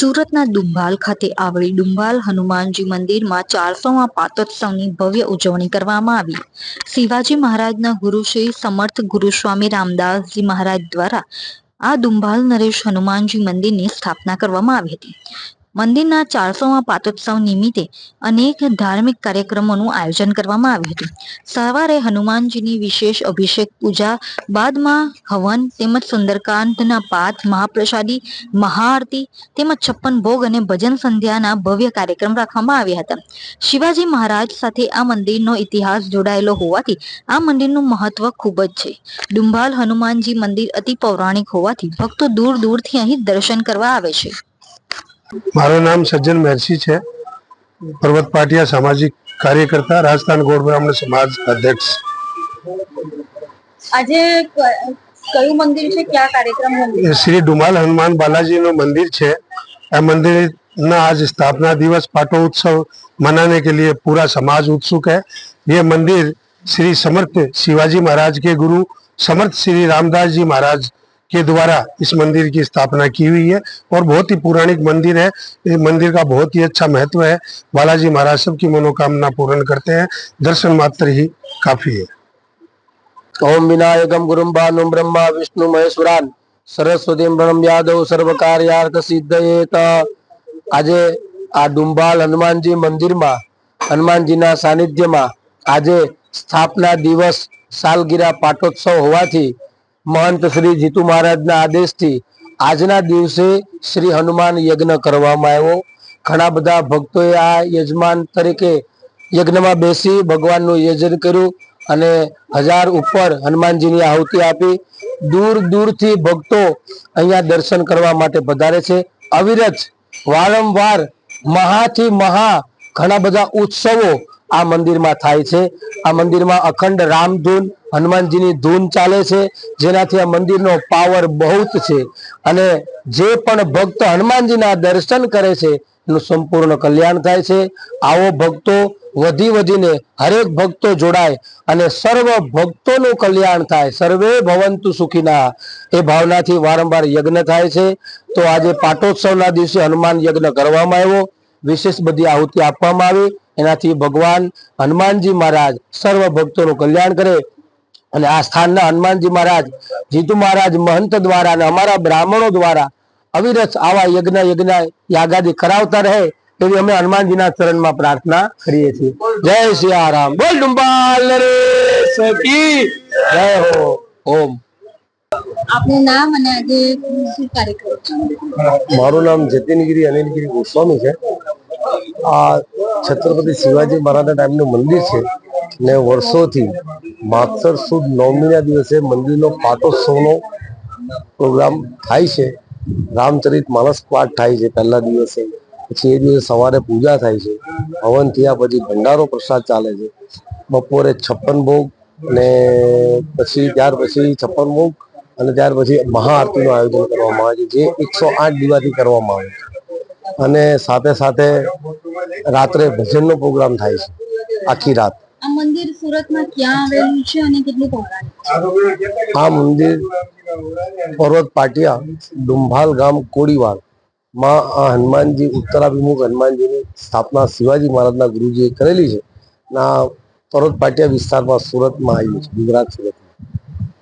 સુરતના ડુંભાલ ખાતે આવેલી ડુંભાલ હનુમાનજી મંદિરમાં ચારસોમાં પાતોત્સવની ભવ્ય ઉજવણી કરવામાં આવી. શિવાજી મહારાજના ગુરુ શ્રી સમર્થ ગુરુસ્વામી રામદાસજી મહારાજ દ્વારા આ ડુંભાલ નરેશ હનુમાનજી મંદિરની સ્થાપના કરવામાં આવી હતી. મંદિરના ચારસોમાં પાતોત્સવ નિમિત્તે અનેક ધાર્મિક કાર્યક્રમોનું આયોજન કરવામાં આવ્યું હતું. સવારે હનુમાનજીની વિશેષ અભિષેક પૂજા, બાદમાં હવન તેમજ સુંદરકાંતના પાઠ, મહાપ્રસાદી, મહાઆરતી તેમજ છપ્પન ભોગ અને ભજન સંધ્યાના ભવ્ય કાર્યક્રમ રાખવામાં આવ્યા હતા. શિવાજી મહારાજ સાથે આ મંદિરનો ઇતિહાસ જોડાયેલો હોવાથી આ મંદિરનું મહત્વ ખૂબ જ છે. ડુંભાલ હનુમાનજી મંદિર અતિ પૌરાણિક હોવાથી ભક્તો દૂર દૂરથી અહીં દર્શન કરવા આવે છે. મારું નામ સજ્જન મહેર્ષી છે. પર્વત પાટિયા સામાજિક કાર્યકર્તા રાજસ્થાન ગોળ બ્રાહ્મણ સમાજ અધ્યક્ષ. આજે કયું મંદિર છે? ક્યાં કાર્યક્રમ શ્રી ડુમાલ હનુમાન બાલાજીનું મંદિર છે. આ મંદિર ના आज स्थापना दिवस पाटो उत्सव मनाने के लिए पूरा समाज उत्सुक है ये मंदिर श्री समर्थ शिवाजी महाराज के गुरु समर्थ श्री रामदास जी के द्वारा इस मंदिर की स्थापना की हुई है और बहुत ही पौराणिक मंदिर है इस मंदिर का बहुत ही अच्छा महत्व है बालाजी महाराज सबकी मनोकामना पूर्ण करते हैं दर्शन मात्र ही काफी है ઓમ વિનાયકમ ગુરુમ ભાનુમ બ્રહ્મા વિષ્ણુ મહેશ્વરાન સરસ્વતી બ્રહ્મ યાદવ સર્વ કાર્યાર્થ સિદ્ધયેત આજે આ ડુંબાલ હનુમાનજી મંદિરમાં હનુમાનજીના સાનિધ્યમાં આજે સ્થાપના દિવસ સાલગીરા પાટોત્સવ હોવાથી મહંત શ્રી જીતુ મહારાજના આદેશથી આજના દિવસે શ્રી હનુમાન યજ્ઞ કરવામાં આવ્યો. ઘણા બધા ભક્તોએ આ યજમાન તરીકે યજ્ઞમાં બેસી ભગવાનનું યજન કર્યું અને હજાર ઉપર હનુમાનજીની આહુતિ આપી. દૂર દૂરથી ભક્તો અહીંયા દર્શન કરવા માટે પધારે છે. અવિરત વારંવાર મહાથી મહા ઘણા બધા ઉત્સવો આ મંદિરમાં થાય છે. આ મંદિરમાં અખંડ રામધૂન હનુમાનજીની ધૂન ચાલે છે, જેનાથી આ મંદિરનો પાવર બહુ જ છે. અને જે પણ ભક્ત હનુમાનજીના દર્શન કરે છે, એનું સંપૂર્ણ કલ્યાણ થાય છે. આવો ભક્તો વધી વધીને હરેક ભક્તો જોડાય અને સર્વ ભક્તોનું કલ્યાણ થાય. સર્વે ભવંતુ સુખીના. એ ભાવનાથી વારંવાર યજ્ઞ થાય છે. તો આજે પાટોત્સવના દિવસે હનુમાન યજ્ઞ કરવામાં આવ્યો. વિશેષ બધી આહુતિ આપવામાં આવી. એનાથી ભગવાન હનુમાનજી મહારાજ સર્વ ભક્તોનું કલ્યાણ કરે અને આ સ્થાનના હનુમાનજી મહારાજ જીતુ મહારાજ મહંત દ્વારા અને અમારા બ્રાહ્મણો દ્વારા અવિરત આવા યજ્ઞ યજ્ઞ યાગાદી કરાવતા રહે એવી અમે હનુમાનજીના ચરણમાં પ્રાર્થના કરીએ છીએ. જય સિયારામ બોલ ડુંબાલ નરેશ કી. જય હો. ઓમ. આપનું નામ અને આજે શું કાર્યક્રમ મારું નામ જતીનગીરી અનિલગીરી ગોસ્વામી છે. આ છત્રપતિ શિવાજી મહારાજના ટાઈમનું મંદિર છે ને વર્ષોથી માગસર સુદ નવમીના દિવસે મંદિરનો પાટોત્સવનો પ્રોગ્રામ થાય છે. રામચરિત માનસ પાઠ થાય છે પહેલા દિવસે. પછી એ દિવસે સવારે પૂજા થાય છે. હવન થયા પછી ભંડારો પ્રસાદ ચાલે છે. બપોરે છપ્પન ભોગ અને પછી ત્યાર પછી છપ્પન ભોગ અને ત્યાર પછી મહાઆરતીનું આયોજન કરવામાં આવે છે. જે એકસો આઠ દીવાથી કરવામાં આવે છે. અને સાથે સાથે રાત્રે ભજનનો પ્રોગ્રામ થાય છે આખી રાત. આ મંદિર સુરતમાં ક્યાં આવેલું છે અને કેટલું પૌરાણિક આ મંદિર પર્વત પાટિયા ડુંભાલ ગામ કોડીવાડ. માં આ હનુમાનજી ઉત્તરાભિમુખ હનુમાનજીની સ્થાપના શિવાજી મહારાજના ગુરુજીએ કરેલી છે. અને આ પર્વત પાટિયા વિસ્તારમાં સુરતમાં આવ્યું છે ગુજરાત સુરત.